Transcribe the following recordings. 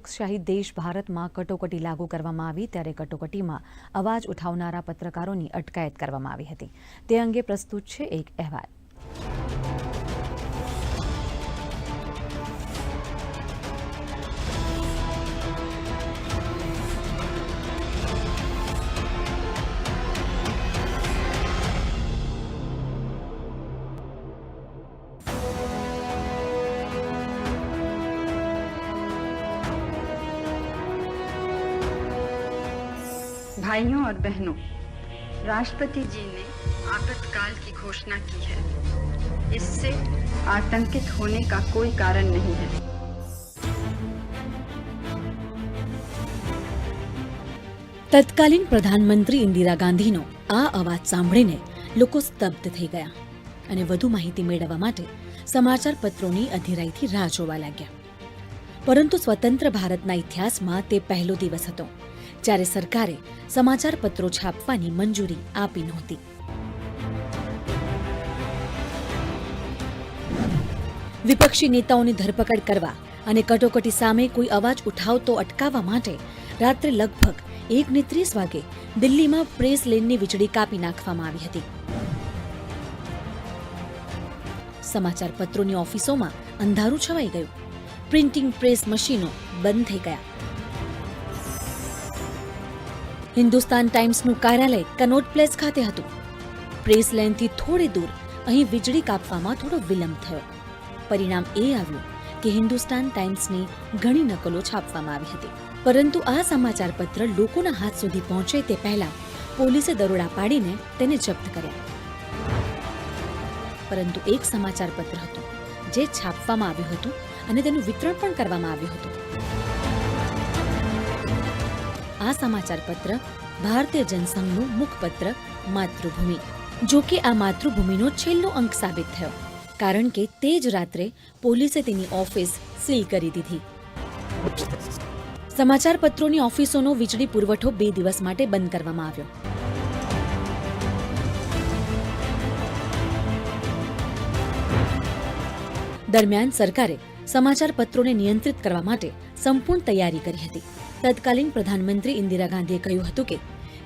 લોકશાહી દેશ ભારતમાં કટોકટી લાગુ કરવામાં આવી ત્યારે કટોકટીમાં અવાજ ઉઠાવનારા પત્રકારોની અટકાયત કરવામાં આવી હતી. તે અંગે પ્રસ્તુત છે એક અહેવાલ. भाइयों और बहनों राष्ट्रपति जी ने आपातकाल की घोषणा की है इससे आतंकित होने का कोई कारण नहीं है તત્કાલીન પ્રધાનમંત્રી ઇન્દિરા ગાંધીનો આ અવાજ સાંભળીને લોકો સ્તબ્ધ થઈ ગયા અને વધુ માહિતી મેળવવા માટે સમાચાર પત્રોની અધીરાઈથી રાહ જોવા લાગ્યા પરંતુ સ્વતંત્ર ભારતના ઇતિહાસમાં તે પહેલો દિવસ હતો જ્યારે સરકારે સમાચાર પત્રો છાપવાની મંજૂરી આપી નહોતી. વિપક્ષી નેતાઓની ધરપકડ કરવા અને કટોકટી સામે કોઈ અવાજ ઉઠાવતો અટકાવવા માટે રાત્રે લગભગ એકને ત્રીસ વાગે દિલ્હીમાં પ્રેસ લેનની વીજળી કાપી નાખવામાં આવી હતી. સમાચાર પત્રોની ઓફિસોમાં અંધારું છવાઈ ગયું. પ્રિન્ટિંગ પ્રેસ મશીનો બંધ થઈ ગયા. હિન્દુસ્તાન ટાઈમ્સનું કાર્યાલય કનોટ પ્લેસ ખાતે હતું. પ્રેસ લેનથી થોડે દૂર અહીં વીજળી કાપવામાં થોડો વિલંબ થયો. પરિણામ એ આવ્યું કે હિન્દુસ્તાન ટાઈમ્સની ઘણી નકલો છાપવામાં આવી હતી. પરંતુ આ સમાચાર પત્ર લોકોના હાથ સુધી પહોંચે તે પહેલા પોલીસે દરોડા પાડીને તેને જપ્ત કર્યા. પરંતુ એક સમાચાર પત્ર હતું જે છાપવામાં આવ્યું હતું અને તેનું વિતરણ પણ કરવામાં આવ્યું હતું. આ સમાચાર પત્ર ભારતીય જનસંઘનું મુખપત્ર, માતૃભૂમિ. જો કે આ માતૃભૂમિનો છેલ્લો અંક સાબિત થયો, કારણ કે તે જ રાત્રે પોલીસે તેની ઓફિસ સીલ કરી દીધી. સમાચાર પત્રોની ઓફિસોનો વીજળી પુરવઠો બે દિવસ માટે બંધ કરવામાં આવ્યો. દરમિયાન સરકારે સમાચાર પત્રોને નિયંત્રિત કરવા માટે સંપૂર્ણ તૈયારી કરી હતી. તત્કાલીન પ્રધાનમંત્રી ઇન્દિરા ગાંધીએ કહ્યું હતું કે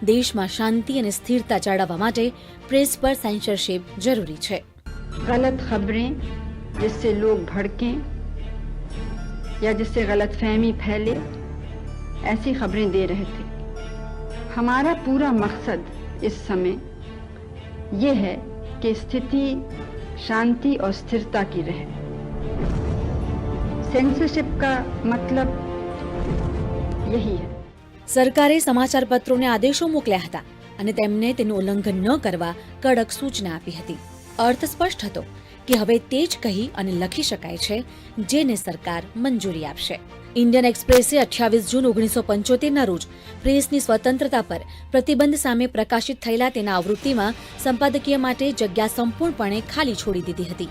દેશમાં શાંતિ અને સ્થિરતા જાળવવા માટે પ્રેસ પર સેન્સરશિપ જરૂરી છે गलत खबरें जिससे लोग भड़कें या जिससे गलत फहमी फैले ऐसी खबरें दे रहे थे हमारा पूरा मकसद इस समय ये है कि स्थिति शांति और स्थिरता की रहे सेंसरशिप का मतलब નહીં હૈ. સરકારે સમાચારપત્રોને આદેશો મોકલ્યા હતા અને તેમને તેનું ઉલ્લંઘન ન કરવા કડક સૂચના આપી હતી. અર્થ સ્પષ્ટ હતો કે હવે તે જ કહી અને લખી શકાય છે, જેને સરકાર મંજૂરી આપશે. ઇન્ડિયન એક્સપ્રેસે અઠ્યાવીસ જૂન ઓગણીસો પંચોતેરના રોજ પ્રેસની સ્વતંત્રતા પર પ્રતિબંધ સામે પ્રકાશિત થયેલા તેના આવૃત્તિમાં સંપાદકીય માટે જગ્યા સંપૂર્ણપણે ખાલી છોડી દીધી હતી.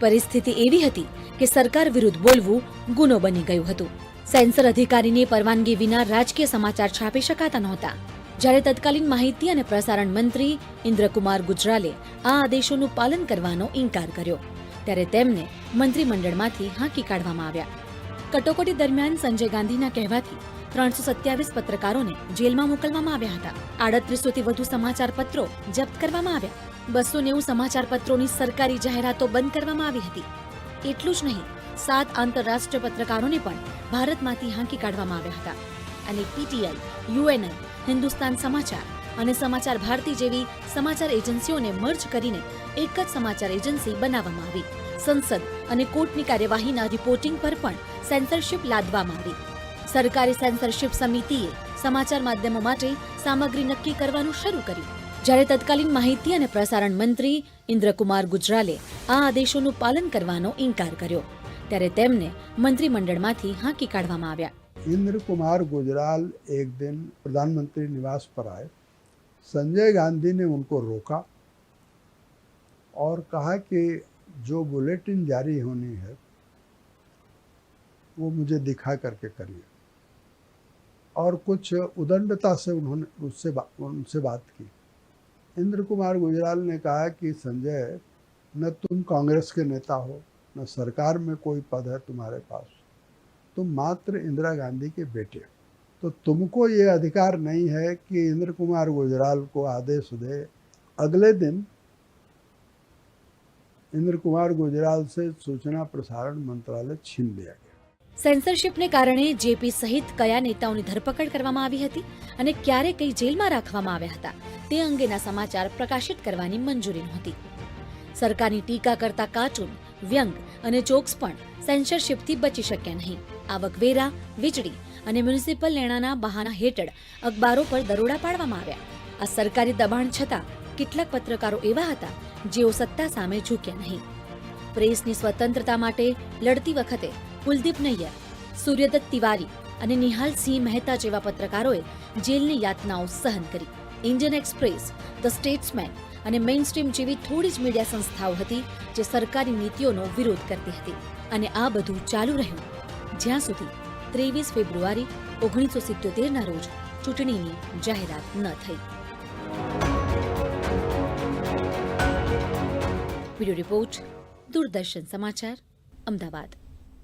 પરિસ્થિતિ એવી હતી કે સરકાર વિરુદ્ધ બોલવું ગુનો બની ગયું હતું. સેન્સર અધિકારીની પરવાનગી વિના રાજકીય સમાચાર છાપી શકાતા નહોતા. જ્યારે તત્કાલીન માહિતી અને પ્રસારણ મંત્રી ઇન્દ્રકુમાર ગુજરાલે આ આદેશોનું પાલન કરવાનો ઇનકાર કર્યો, ત્યારે તેમને મંત્રીમંડળમાંથી હાંકી કાઢવામાં આવ્યા. કટોકટી દરમિયાન સંજય ગાંધીના કહેવાથી ત્રણસો સત્યાવીસ પત્રકારોને જેલમાં મોકલવામાં આવ્યા હતા. આડત્રીસોથી વધુ સમાચાર પત્રો જપ્ત કરવામાં આવ્યા. બસો નેવું સમાચાર પત્રોની સરકારી જાહેરાતો બંધ કરવામાં આવી હતી. એટલું જ નહીં સાત આંતરરાષ્ટ્રીય પત્રકારોને પણ ભારતમાંથી હાંકી કાઢવામાં આવ્યા હતા. અને પીટીઆઈ યુએનઆઈ હિન્દુસ્તાન સમાચાર અને સમાચાર ભારતી જેવી સમાચાર એજન્સીઓને મર્જ કરીને એક જ સમાચાર એજન્સી બનાવવામાં આવી. સંસદ અને કોર્ટની કાર્યવાહીના રિપોર્ટિંગ પર પણ સેન્સરશિપ લાદવામાં આવી. સરકારી સેન્સરશિપ સમિતિએ સમાચાર માધ્યમો માટે સામગ્રી નક્કી કરવાનું શરૂ કર્યું. જ્યારે તત્કાલીન માહિતી અને પ્રસારણ મંત્રી ઇન્દ્રકુમાર ગુજરાલે આ આદેશોનું પાલન કરવાનો ઇનકાર કર્યો. ત્યારે તેમને મંત્રીમંડળમાંથી હાંકી કાઢવામાં આવ્યા इंद्र कुमार गुजराल एक दिन प्रधानमंत्री निवास पर आए संजय गांधी ने उनको रोका और कहा कि जो बुलेटिन जारी होनी है वो मुझे दिखा करके करिए और कुछ उदंडता से उन्होंने उससे बा, उनसे बात की इंद्र कुमार गुजराल ने कहा कि संजय न तुम कांग्रेस के नेता हो न सरकार में कोई पद है तुम्हारे पास तुम मात्र इंदिरा गांधी के बेटे हो तो तुमको ये अधिकार नहीं है कि इंद्र कुमार गुजराल को आदेश दे अगले दिन इंद्र कुमार गुजराल से सूचना प्रसारण मंत्रालय छीन लिया गया સેન્સરશિપને કારણે જેપી સહિત કયા નેતાઓની ધરપકડ કરવામાં આવી હતી અને ક્યારે કઈ જેલમાં રાખવામાં આવ્યા હતા તે અંગેના સમાચાર પ્રકાશિત કરવાની મંજૂરી નહોતી સરકારની ટીકા કરતા કાર્ટૂન વ્યંગ અને જોક્સ પણ સેન્સરશિપથી બચી શક્યા નહીં. આવકવેરા વીજળી અને મ્યુનિસિપલ લેણાના બહાના હેઠળ અખબારો પર દરોડા પાડવામાં આવ્યા. આ સરકારી દબાણ છતાં કેટલાક પત્રકારો એવા હતા જેઓ સત્તા સામે ઝૂક્યા નહીં. પ્રેસની સ્વતંત્રતા માટે લડતી વખતે કુલદીપ નૈયર, સૂર્યદત્ત તિવારી અને નિહાલ સિંહ મહેતા જેવા પત્રકારોએ જેલની યાતનાઓ સહન કરી. ઇન્ડિયન એક્સપ્રેસ, ધ સ્ટેટ્સમેન અને મેઇન સ્ટ્રીમ જેવી થોડી જ મીડિયા સંસ્થાઓ હતી જે સરકારી નીતિઓનો વિરોધ કરતી હતી. અને આ બધું ચાલુ રહ્યું. જ્યાં સુધી ત્રેવીસ ફેબ્રુઆરી ઓગણીસો સિત્યોતેરના રોજ ચૂંટણીની જાહેરાત ન થઈ. બ્યુરો રિપોર્ટ, દૂરદર્શન સમાચાર, અમદાવાદ.